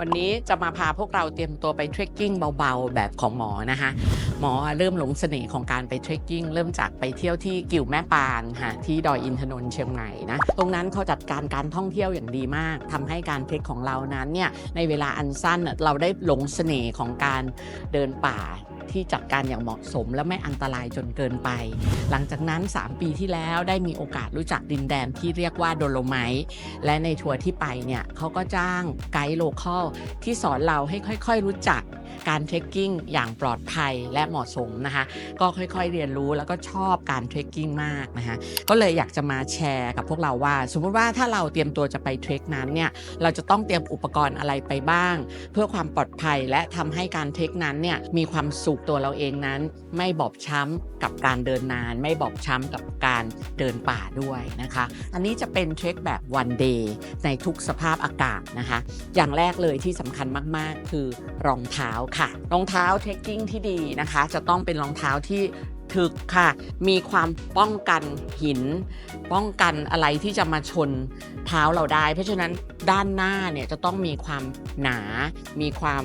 วันนี้จะมาพาพวกเราเตรียมตัวไปเทรคกิ้งเบาๆ แบบของหมอนะคะหมอเริ่มหลงเสน่ห์ของการไปเทรคกิ้งเริ่มจากไปเที่ยวที่กิ่วแม่ปานค่ะที่ดอยอินทนนท์เชียงใหม่นะตรงนั้นเขาจัดการการท่องเที่ยวอย่างดีมากทำให้การเทรคของเรานั้นเนี่ยในเวลาอันสั้นเราได้หลงเสน่ห์ของการเดินป่า ที่จัดการอย่างเหมาะสม และไม่อันตรายจนเกินไป หลังจากนั้น 3 ปีที่แล้วได้มีโอกาสรู้จักดินแดนที่เรียกว่าโดโลไมต์และในทัวร์ที่ไปเนี่ยเขาก็จ้างไกด์โลคอลที่สอนเราให้ค่อย ๆ รู้จัก การเทรคกิ้งอย่างปลอดภัยและเหมาะสมนะคะ ก็ค่อยๆเรียนรู้แล้วก็ชอบการเทรคกิ้งมากนะคะก็เลยอยากจะมาแชร์กับพวกเราว่า สมมติว่าถ้าเราเตรียมตัวจะไปเทรคนั้นเนี่ยเราจะต้องเตรียมอุปกรณ์อะไรไปบ้าง เพื่อความปลอดภัยและทำให้การเทคนั้นเนี่ยมีความสุขตัวเราเองนั้น ไม่บอบช้ำกับการเดินนาน ไม่บอบช้ำกับการ เดินป่าด้วยนะคะ อันนี้จะเป็นเทรคแบบวันเดย์ในทุกสภาพอากาศนะคะ อย่างแรกเลยที่สำคัญมาก ๆ คือรองเท้าค่ะ รองเท้าเทคกิ้งที่ดีนะคะ จะต้องเป็นรองเท้าที่ ถึกค่ะ มีความป้องกันหิน ป้องกันอะไรที่จะมาชนเท้าเราได้ เพราะฉะนั้นด้านหน้าเนี่ยจะต้องมีความหนา มีความ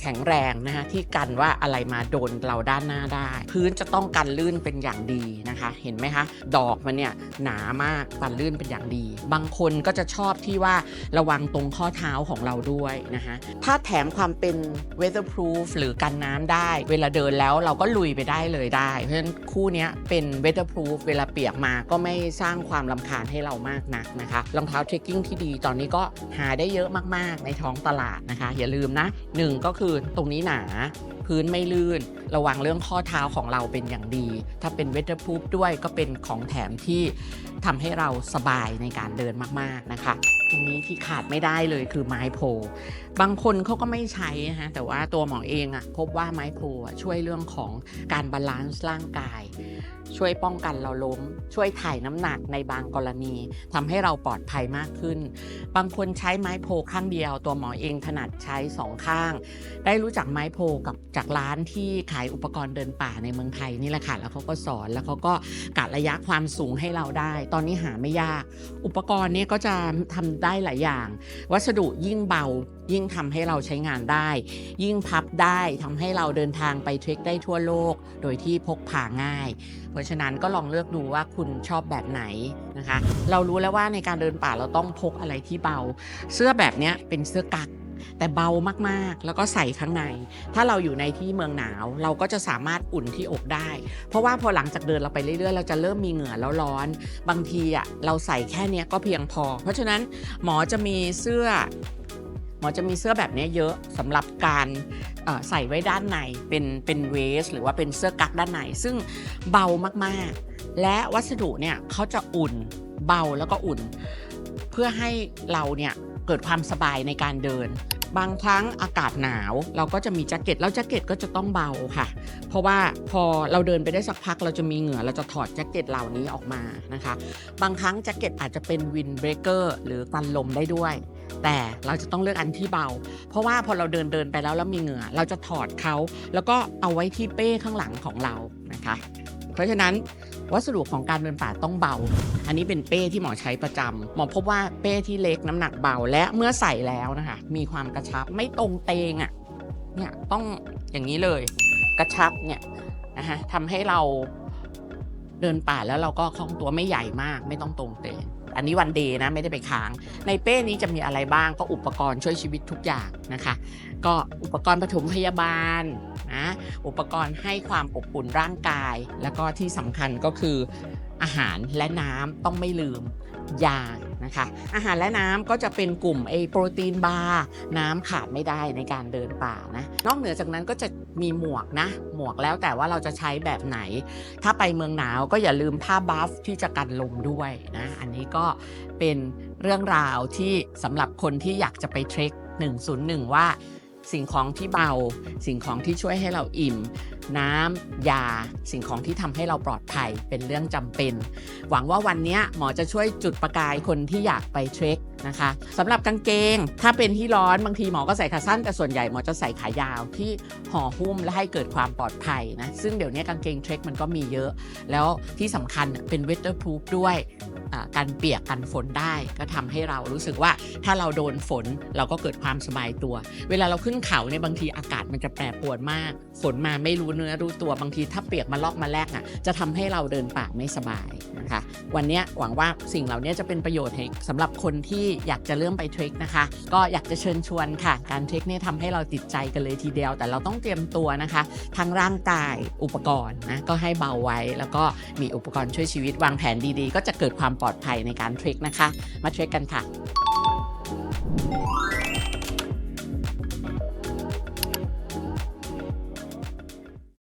แข็งแรงนะคะที่กันว่าอะไรมาโดนเราด้านหน้าได้ พื้นจะต้องกันลื่นเป็นอย่างดีนะคะ เห็นไหมคะ ดอกมันเนี่ยหนามากกันลื่นเป็นอย่างดี บางคนก็จะชอบที่ว่าระวังตรงข้อเท้าของเราด้วยนะคะถ้าแถมความเป็น weatherproof หรือกันน้ำได้ เวลาเดินแล้วเราก็ลุยไปได้เลยได้เพราะฉะนั้นคู่นี้เป็น weatherproof เวลาเปียกมาก็ไม่สร้างความลำคาญให้เรามากนักนะคะรองเท้าเทรคกิ้งที่ดีตอนนี้ก็หาได้เยอะมากๆ ในท้องตลาดนะคะ อย่าลืมนะหนึ่งก็คือตรงนี้หนาพื้นไม่ลื่น ระวังเรื่องข้อเท้าของเราเป็นอย่างดี ถ้าเป็น weatherproof ด้วยก็เป็นของแถมที่ทำให้เราสบายในการเดินมากๆนะคะ ตรงนี้ที่ขาดไม่ได้เลยคือไม้โพ บางคนเขาก็ไม่ใช้นะฮะแต่ว่าตัวหมอเองอะพบว่าไม้โพช่วยเรื่องของการบาลานซ์ร่างกาย ช่วยป้องกันเราล้ม ช่วยถ่ายน้ำหนักในบางกรณีทำให้เราปลอดภัยมากขึ้น บางคนใช้ไม้โพข้างเดียว ตัวหมอเองถนัดใช้สองข้าง ได้รู้จักไม้โพกับจากร้านที่ขายอุปกรณ์เดินป่าในเมืองไทยนี่แหละค่ะแล้วเขาก็สอนแล้วเขาก็กะระยะความสูงให้เราได้ ตอนนี้หาไม่ยาก อุปกรณ์เนี้ก็จะทำได้หลายอย่าง วัสดุยิ่งเบา ยิ่งทำให้เราใช้งานได้ ยิ่งพับได้ทำให้เราเดินทางไปเทรคได้ทั่วโลก โดยที่พกพาง่าย เพราะฉะนั้นก็ลองเลือกดูว่าคุณชอบแบบไหนนะคะ เรารู้แล้วว่าในการเดินป่าเราต้องพกอะไรที่เบา เสื้อแบบนี้เป็นเสื้อกั๊ก แต่เบามากๆ แล้วก็ใส่ข้างใน ถ้าเราอยู่ในที่เมืองหนาว เราก็จะสามารถอุ่นที่อกได้ เพราะว่าพอหลังจากเดินเราไปเรื่อยๆ เราจะเริ่มมีเหงื่อแล้วร้อน บางทีอะเราใส่แค่นี้ก็เพียงพอ เพราะฉะนั้นหมอจะมีเสื้อ หมอจะมีเสื้อแบบนี้เยอะสำหรับการใส่ไว้ด้านในเป็นเป็นเวส หรือว่าเป็นเสื้อกั๊กด้านในซึ่งเบามากๆ และวัสดุเนี่ยเขาจะอุ่นเบาแล้วก็อุ่น เพื่อให้เราเนี่ยเกิดความสบายในการเดิน บางครั้งอากาศหนาวเราก็จะมีแจ็คเก็ตแล้วแจ็คเก็ตก็จะต้องเบาค่ะ เพราะว่าพอเราเดินไปได้สักพักเราจะมีเหงื่อเราจะถอดแจ็คเก็ตเหล่านี้ออกมานะคะ บางครั้งแจ็คเก็ตอาจจะเป็นวินเบรกเกอร์หรือกันลมได้ด้วย แต่เราจะต้องเลือกอันที่เบา เพราะว่าพอเราเดินเดินไปแล้วแล้วมีเหงื่อเราจะถอดเขาแล้วก็เอาไว้ที่เป้ข้างหลังของเรานะคะ เพราะฉะนั้น วัสดุของการเดินป่าต้องเบา อันนี้เป็นเป้ที่หมอใช้ประจำหมอพบว่าเป้ที่เล็กน้ำหนักเบาและเมื่อใส่แล้วนะคะ มีความกระชับไม่ตรงเตงอะ่ะเนี่ยต้องอย่างนี้เลย กระชับเนี่ยนะคะทำให้เราเดินป่าแล้วเราก็คล่องตัวไม่ใหญ่มาก ไม่ต้องตรงเตง อันนี้วันเดย์นะไม่ได้ไปค้าง ในเป้นี้จะมีอะไรบ้างก็อุปกรณ์ช่วยชีวิตทุกอย่างนะคะ ก็อุปกรณ์ปฐมพยาบาลนะอุปกรณ์ให้ความอบอุ่นร่างกาย แล้วก็ที่สำคัญก็คืออาหารและน้ำต้องไม่ลืมยา นะคะ อาหารและน้ำก็จะเป็นกลุ่มไอโปรตีนบาร์น้ำขาดไม่ได้ในการเดินป่านะนอกเหนือจากนั้นก็จะมีหมวกนะ หมวกแล้วแต่ว่าเราจะใช้แบบไหน ถ้าไปเมืองหนาวก็อย่าลืมผ้าบัฟที่จะกันลมด้วยนะอันนี้ก็เป็นเรื่องราวที่สำหรับคนที่อยากจะไปเทรค101 ว่า สิ่งของที่เบา สิ่งของที่ช่วยให้เราอิ่ม น้ำยา สิ่งของที่ทำให้เราปลอดภัยเป็นเรื่องจำเป็น หวังว่าวันนี้หมอจะช่วยจุดประกายคนที่อยากไปเทรค นะคะสำหรับกางเกงถ้าเป็นที่ร้อนบางทีหมอก็ใส่ขาสั้นแต่ส่วนใหญ่หมอจะใส่ขายาวที่ห่อหุ้มและให้เกิดความปลอดภัยนะซึ่งเดี๋ยวนี้กางเกงเทรคมันก็มีเยอะ แล้วที่สำคัญเป็น weatherproof ด้วยอ่ากันเปียกกันฝนได้ก็ทำให้เรารู้สึกว่าถ้าเราโดนฝนเราก็เกิดความสบายตัว เวลาเราขึ้นเขาเนี่ยบางทีอากาศมันจะแปรปรวนมาก ฝนมาไม่รู้เนื้อรู้ตัวบางทีถ้าเปียกมาลอกมาแลกอะจะทำให้เราเดินป่าไม่สบายนะคะ วันนี้หวังว่าสิ่งเหล่านี้จะเป็นประโยชน์ให้สำหรับคนที่อยากจะเริ่มไปเทรคนะคะ ก็อยากจะเชิญชวนค่ะ การเทรคเนี่ยทำให้เราติดใจกันเลยทีเดียว แต่เราต้องเตรียมตัวนะคะ ทั้งร่างกายอุปกรณ์นะก็ให้เบาไว้ แล้วก็มีอุปกรณ์ช่วยชีวิตวางแผนดีๆ ก็จะเกิดความปลอดภัยในการเทรคนะคะ มาเทรคกันค่ะ